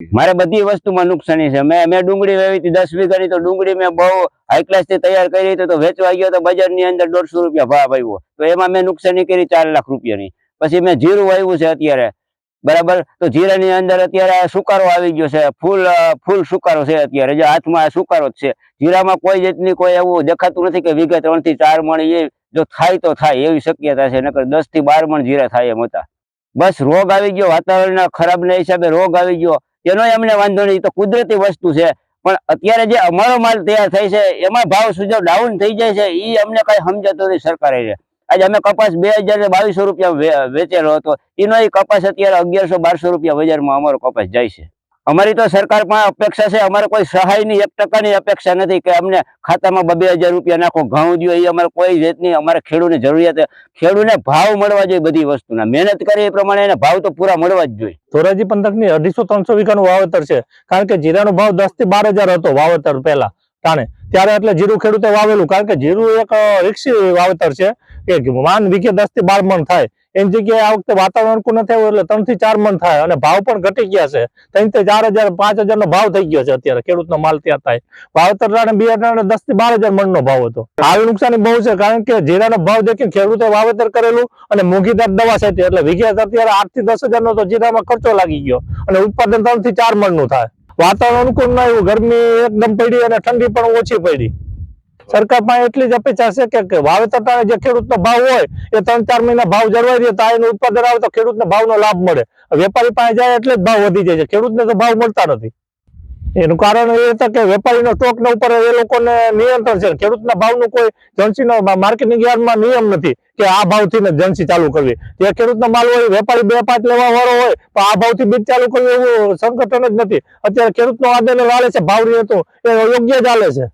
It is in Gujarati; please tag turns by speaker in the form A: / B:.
A: મારે બધી વસ્તુમાં નુકસાની છે. મેં મેં ડુંગળી વાવી હતી, દસ વીઘાની તો ડુંગળી મેં બહુ હાઈ ક્લાસથી તૈયાર કરી હતી તો વેચવા ગયો તો બજારની અંદર દોઢસો રૂપિયા ભાવ આવ્યો. તો એમાં મેં નુકસાની કરી ચાર લાખ રૂપિયાની. પછી મેં જીરું વાવ્યું છે અત્યારે. બરાબર? તો જીરાની અંદર અત્યારે સુકારો આવી ગયો છે. ફૂલ ફૂલ સુકારો છે અત્યારે. જે હાથમાં સુકારો જ છે. જીરામાં કોઈ જાતની કોઈ એવું દેખાતું નથી કે વીઘે ત્રણથી ચાર મણ એ જો થાય તો થાય એવી શક્યતા છે. નકર દસથી બાર મણ જીરા થાય એમ હતા. બસ રોગ આવી ગયો. વાતાવરણના ખરાબના હિસાબે રોગ આવી ગયો. એનો એમને વાંધો નહીં તો કુદરતી વસ્તુ છે. પણ અત્યારે જે અમારો માલ તૈયાર થાય છે, એમાં ભાવ સુજો ડાઉન થઈ જાય છે એ અમને કઈ સમજાતું નથી સરકારે. આજે અમે કપાસ બે હજાર બાવીસો રૂપિયા વેચેલો હતો. એનો કપાસ અત્યારે અગિયારસો બારસો રૂપિયા બજારમાં અમારો કપાસ જાય છે. અમારી તો સરકાર પણ અપેક્ષા છે, અમારે કોઈ સહાયની એક ટકાની અપેક્ષા નથી કે અમને ખાતામાં બબે હજાર રૂપિયા નાખો, ઘઉં દો એ અમારે કોઈ રીતની અમારે ખેડૂતને જરૂરિયાત ખેડૂને ભાવ મળવા જોઈએ બધી વસ્તુના. મહેનત કરે એ પ્રમાણે એને ભાવ તો પૂરા મળવા જ જોઈએ.
B: ધોરાજી પંથકની અઢીસો ત્રણસો વીઘાનું વાવેતર છે. કારણ કે જીરાનો ભાવ દસથી બાર હજાર હતો વાવેતર પહેલા. તાણે ત્યારે એટલે જીરું ખેડૂતે વાવેલું. કારણ કે જીરું એક રિક્ષી વાવેતર છે. કે માન વીકે દસથી બાર મણ થાય. એની જગ્યાએ આ વખતે વાતાવરણ અનુકૂળ નથી આવ્યું એટલે ત્રણથી ચાર મણ થાય. અને ભાવ પણ ઘટી ગયા છે. ત્રણથી ચાર હજાર, પાંચ હજાર નો ભાવ થઈ ગયો છે અત્યારે. ખેડૂતનો માલ ત્યાં થાય. વાવેતર બે હજાર દસથી બાર હજાર મણ ભાવ હતો. આવી નુકસાની બહુ છે કારણ કે જીરાનો ભાવ દેખીને ખેડૂતે વાવેતર કરેલું અને મોંઘીદાર દવા છે એટલે વીઘે અત્યારે આઠથી દસ હજાર નો તો જીરામાં ખર્ચો લાગી ગયો. અને ઉત્પાદન ત્રણથી ચાર મણનું થાય. વાતાવરણ અનુકૂળ ના આવ્યું, ગરમી એકદમ પડી અને ઠંડી પણ ઓછી પડી. સરકાર પાસે એટલી જ અપેક્ષા છે કે- વાવેતર જે ખેડૂતનો ભાવ હોય, એ ત્રણ ચાર મહિના ભાવ જળવાઈ રહે તો એનું ઉત્પાદન આવે તો ખેડૂતને ભાવનો લાભ મળે. વેપારી પાસે જાય એટલે જ ભાવ વધી જાય છે. ખેડૂતને તો ભાવ મળતા નથી. એનું કારણ એ હતા કે વેપારીનો સ્ટોકના ઉપર એ લોકોને નિયંત્રણ છે. ખેડૂતના ભાવનું કોઈ જન્સીનો માર્કેટિંગ યાર્ડમાં નિયમ નથી કે આ ભાવથી ને જન્સી ચાલુ કરવી. જે ખેડૂતનો માલ હોય, વેપારી બે પાંચ લેવા વાળો હોય તો આ ભાવથી બીજ ચાલુ કરવી એવું સંગઠન જ નથી. અત્યારે ખેડૂતનો આદેને લાલે છે, ભાવ નહીં હતો. એ યોગ્ય ચાલે છે.